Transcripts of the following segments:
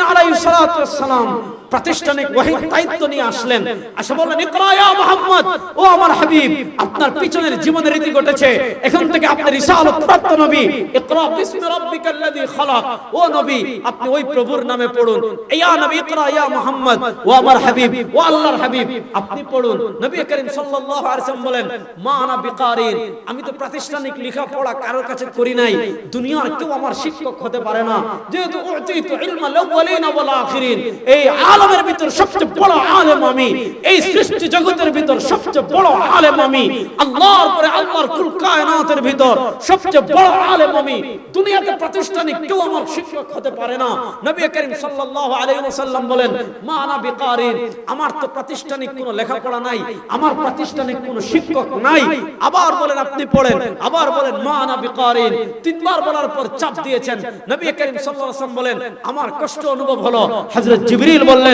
عليه الصلاة والسلام. প্রাতিষ্ঠানিক ওয়াহির দায়িত্ব নিয়ে আসলেন। আসে বললেন, ইকরা ইয়া মুহাম্মদ, ও আমার হাবিব, আপনার পিছনের জীবনের রীতি ঘটেছে। এখন থেকে আপনি রিসালাত প্রাপ্ত নবী। ইকরা বিসমি রাব্বিকাল্লাযী খালাক। ও নবী, আপনি ওই প্রভুর নামে পড়ুন। ইয়া নবী, ইকরা ইয়া মুহাম্মদ, ও আমার হাবিব, ও আল্লাহর হাবিব, আপনি পড়ুন। নবী করিম সাল্লাল্লাহু আলাইহি ওয়াসাল্লাম বলেন মা আনা বিকারিন, আমি তো প্রাতিষ্ঠানিক লেখাপড়া কারোর কাছে করি নাই। দুনিয়ার কেউ আমার শিক্ষক হতে পারে না। যেহেতু উতিতু ইলমাল আউয়ালিন ওয়াল আখিরিন, এই আলমের ভিতর সবচেয়ে বড় আলেম আমি। এই সৃষ্টি জগতের ভিতর সবচেয়ে বড় আলেম আমি। আল্লাহর পরে আল্লাহর কুল কায়নাতের ভিতর সবচেয়ে বড় আলেম আমি। দুনিয়াতে প্রাতিষ্ঠানিক কেউ আমার শিক্ষক হতে পারে না। নবী করিম সাল্লাল্লাহু আলাইহি ওয়াসাল্লাম বলেন, মা আনা বিকারিন, আমার তো প্রাতিষ্ঠানিক কোনো লেখাপড়া নাই, আমার প্রাতিষ্ঠানিক কোনো শিক্ষক নাই। আবার বলেন, আপনি পড়েন, আবার বলেন, মা আনা বিকারিন। তিনবার বলার পর চাপ দিয়েছেন। নবী করিম সাল্লাল্লাহু আলাইহি ওয়াসাল্লাম বলেন, আমার কষ্ট অনুভব হলো। হযরত জিবরিল বললেন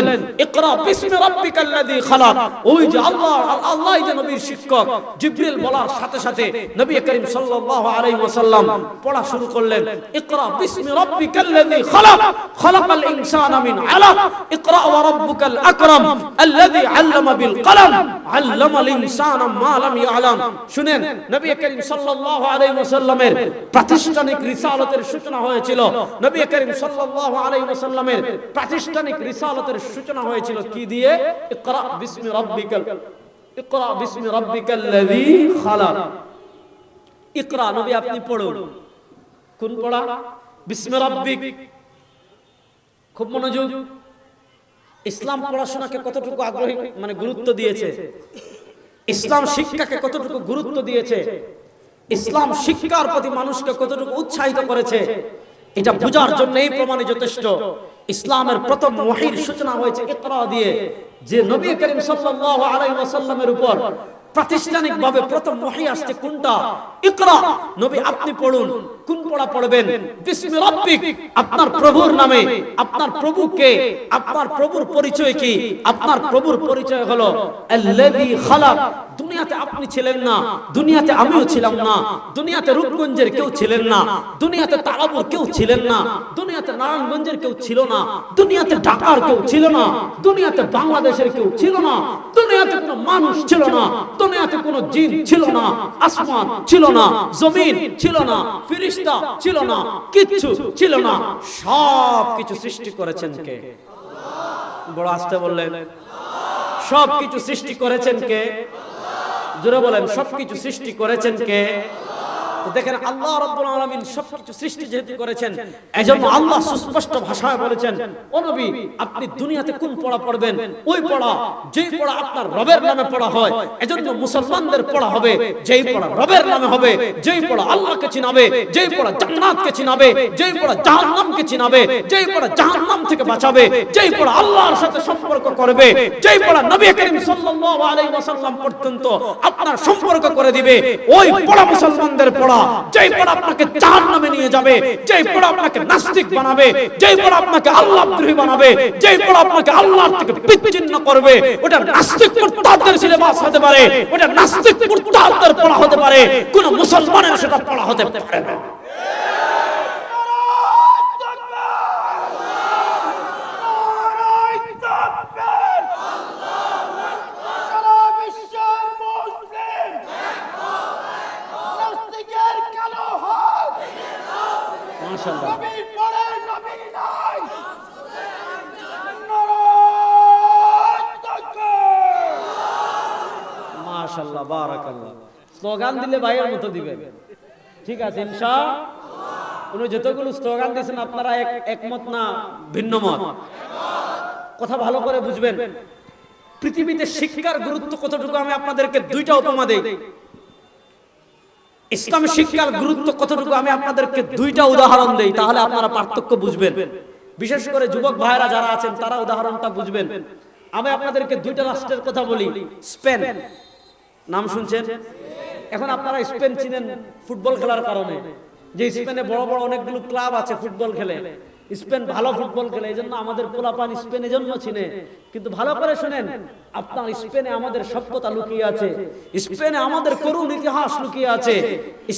ইকরা বিসমি রাব্বিকাল্লাযী খালাক। ওই যে আল্লাহ আল্লাহই যে নবীর শিক্ষক। জিবরিল বলার সাথে সাথে নবী করিম সাল্লাল্লাহু আলাইহি ওয়াসাল্লাম পড়া শুরু করলেন, ইকরা বিসমি রাব্বিকাল্লাযী খালাক। খালাকাল ইনসানা মিন আলাক। ইকরা ওয়া রাব্বুকাল আকরাম আল্লাযী আল্লামা বিল কলম। আল্লামাল ইনসানা মা লাম ইয়ালাম। শুনেন, নবী করিম সাল্লাল্লাহু আলাইহি ওয়াসাল্লামের প্রাতিষ্ঠানিক রিসালাতের সূচনা হয়েছিল। নবী করিম সাল্লাল্লাহু আলাইহি ওয়াসাল্লামের প্রাতিষ্ঠানিক রিসালাতের সূচনা হয়েছিল কি দিয়ে? ইকরা বিসমি রাব্বিকাল। ইকরা বিসমি রাব্বিকাল্লাযী খালাক। ইকরা নবী আপনি পড়ুন। কোন পড়া? বিসমি রাব্বিক। খুব মনোযোগ। ইসলাম পড়াশোনাকে কতটুকু আগ্রহী মানে গুরুত্ব দিয়েছে? ইসলাম শিক্ষাকে কতটুকু গুরুত্ব দিয়েছে? ইসলাম শিক্ষার প্রতি মানুষকে কতটুকু উৎসাহিত করেছে? এটা বোঝার জন্য এই প্রমাণে যথেষ্ট। ইসলামের প্রথম ওয়াহির সূচনা হয়েছে ইকরা দিয়ে যে নবী করিম সাল্লাল্লাহু আলাইহি ওয়াসাল্লামের উপর প্রাতিষ্ঠানিক ভাবে প্রথম ওয়াহি আসছে কোনটা? ইকরা। নবী আপনি পড়ুন। কোন পড়া পড়বেন? বিসমি রাব্বিক। আপনার প্রভুর নামে। আপনার প্রভু কে? আপনার প্রভুর পরিচয় কি? আপনার প্রভুর পরিচয় হলো, আল্লাযী খালাক। দুনিয়াতে আপনি ছিলেন না। দুনিয়াতে আমিও ছিলাম না। দুনিয়াতে রূপগঞ্জের কেউ ছিলেন না। দুনিয়াতে তারাপুর কেউ ছিলেন না। দুনিয়াতে নারায়ণগঞ্জের কেউ ছিল না। দুনিয়াতে ঢাকার কেউ ছিল না। দুনিয়াতে বাংলাদেশের কেউ ছিল না। দুনিয়াতে কোনো মানুষ ছিল না। দুনিয়াতে কোনো জিন ছিল না। আসমান ছিল না। জমিন ছিল না। ফিরিস্তা ছিল না কিচ্ছু ছিল না সব কিছু সৃষ্টি করেছেন কে? বড় আসতে বললেন সব কিছু সৃষ্টি করেছেন কে? জোরে বলেন সবকিছু সৃষ্টি করেছেন কে? দেখেন আল্লাহ আলামিন সবকিছু সৃষ্টি যেহেতু করেছেন, এজন্য আল্লাহ সুস্পষ্ট ভাষায় বলেছেন, ও নবী, আপনি দুনিয়াতে কোন পড়া পড়বেন? ওই পড়া, যেই পড়া আপনার রবের নামে পড়া হয়, এজন্য মুসলমানদের পড়া হবে, যেই পড়া রবের নামে হবে, যেই পড়া আল্লাহকে চিনাবে, যেই পড়া জান্নাতকে চিনাবে, যেই পড়া জাহান্নামকে চিনাবে, যেই পড়া জাহান্নাম থেকে বাঁচাবে, যেই পড়া আল্লাহর সাথে সম্পর্ক করবে, যেই পড়া নবী করিম সাল্লাল্লাহু আলাইহি ওয়াসাল্লাম পর্যন্ত আপনার সম্পর্ক করে দিবে, ওই পড়া মুসলমানদের পড়া যেই পড়া আপনাকে জাহান্নামে নিয়ে যাবে, যেই পড়া আপনাকে নাস্তিক বানাবে, যেই পড়া আপনাকে আল্লাহদ্রোহী বানাবে, যেই পড়া আপনাকে আল্লাহর থেকে বিচ্ছিন্ন করবে, ওটা নাস্তিক মুরতাদদের সিলেবাস হতে পারে, ওটা নাস্তিক মুরতাদদের পড়া হতে পারে, কোন মুসলমানের সেটা পড়া হতে পারে না। মাশাআল্লাহ মাশাআল্লাহ বারাকাল্লাহ। স্লোগান দিলে ভাইয়ের মতো দিবেন। ঠিক আছে ইনশা উনি যতগুলো স্লোগান দিয়েছেন আপনারা এক একমত না ভিন্ন মত? কথা ভালো করে বুঝবেন। পৃথিবীতে শিক্ষার গুরুত্ব কতটুকু আমি আপনাদেরকে দুইটা উপমা দেই। ইসলামী শিক্ষার গুরুত্ব কতটুকু আমি আপনাদেরকে দুইটা উদাহরণ দেই, তাহলে আপনারা পার্থক্য বুঝবেন। বিশেষ করে যুবক ভাইরা যারা আছেন, তারা উদাহরণটা বুঝবেন। আমি আপনাদেরকে দুইটা রাষ্ট্রের কথা বলি, স্পেন। নাম শুনছেন? এখন আপনারা স্পেন চিনেন ফুটবল খেলার কারণে। যে স্পেনে বড় বড় অনেকগুলো ক্লাব আছে ফুটবল খেলে। স্পেন ভালো ফুটবল খেলে, এই জন্য আমাদের পোলাপান স্পেনের জন্য চিনে কিন্তু ভালো করে শুনেন, আপনার স্পেনে আমাদের সভ্যতা লুকিয়ে আছে। স্পেনে আমাদের করুণ ইতিহাস লুকিয়ে আছে।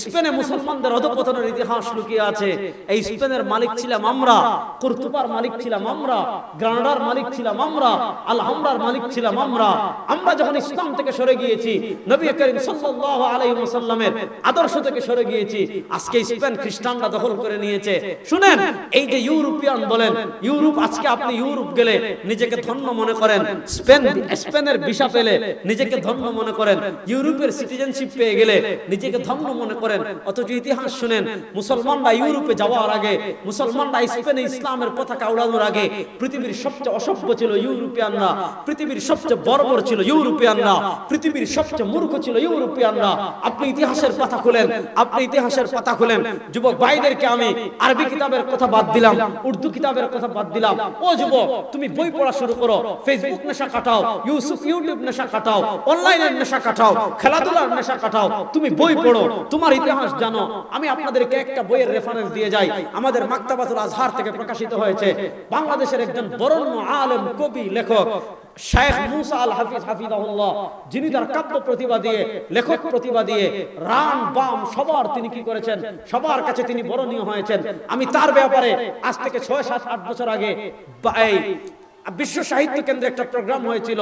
স্পেনে মুসলমানদের অধপতনের ইতিহাস লুকিয়ে আছে। এই স্পেনের মালিক ছিলাম আমরা কুর্তুপার মালিক ছিলাম আমরা, গ্রানাডার মালিক ছিলাম আমরা, আলহামরার মালিক ছিলাম আমরা। আমরা যখন ইসলাম থেকে সরে গিয়েছি, নবী করিম সাল্লাল্লাহু আলাইহি ওয়াসাল্লামের আদর্শ থেকে সরে গিয়েছি, আজকে স্পেন খ্রিস্টানরা দখল করে নিয়েছে। শুনেন, এই যে ইউরোপিয়ান বলেন, ইউরোপ, আজকে আপনি ইউরোপ গেলে নিজেকে ধন্য মনে করেন। স্পেন, স্পেনের ভিসা পেলে নিজেকে ধন্য মনে করেন। ইউরোপের সিটিজেনশিপ পেয়ে গেলে নিজেকে ধন্য মনে করেন। অথচ ইতিহাস শুনেন, মুসলমানরা ইউরোপে যাওয়ার আগে, মুসলমানরা স্পেনে ইসলামের পতাকা উড়ানোর আগে পৃথিবীর সবচেয়ে অসভ্য ছিল ইউরোপিয়ানরা, পৃথিবীর সবচেয়ে বর্বর ছিল ইউরোপিয়ানরা, পৃথিবীর সবচেয়ে মূর্খ ছিল ইউরোপিয়ানরা। আপনি ইতিহাসের পাতা খুলেন, আপনি ইতিহাসের পাতা খুলেন। যুবক ভাইদেরকে আমি আরবি কিতাবের কথা বাদ দিলাম। উর্দু কিতাবের কথা বাদ দিলাম। ও যুবক, তুমি বই পড়া শুরু করো ফেসবুক নেশা কাটাও ইউসুফ ইউটিউব নেশা কাটাও অনলাইনের নেশা কাটাও, খেলাধুলার নেশা কাটাও, তুমি বই পড়ো, তোমার ইতিহাস জানো। আমি আপনাদেরকে একটা বইয়ের রেফারেন্স দিয়ে যাই। আমাদের মাক্তাবাতুল আজহার থেকে প্রকাশিত হয়েছে। বাংলাদেশের একজন বরণ্য আলেম কবি, লেখক শেখ মুসা আল হাফিজ হাফিজাহুল্লাহ, যিনি তার কাব্য প্রতিভা দিয়ে, লেখক প্রতিভা দিয়ে রান, বাম, সবার তিনি কি করেছেন? সবার কাছে তিনি বরণীয় হয়েছেন। আমি তার ব্যাপারে আজ থেকে ছয়, সাত, আট বছর আগে বিশ্ব সাহিত্য কেন্দ্রে একটা প্রোগ্রাম হয়েছিল।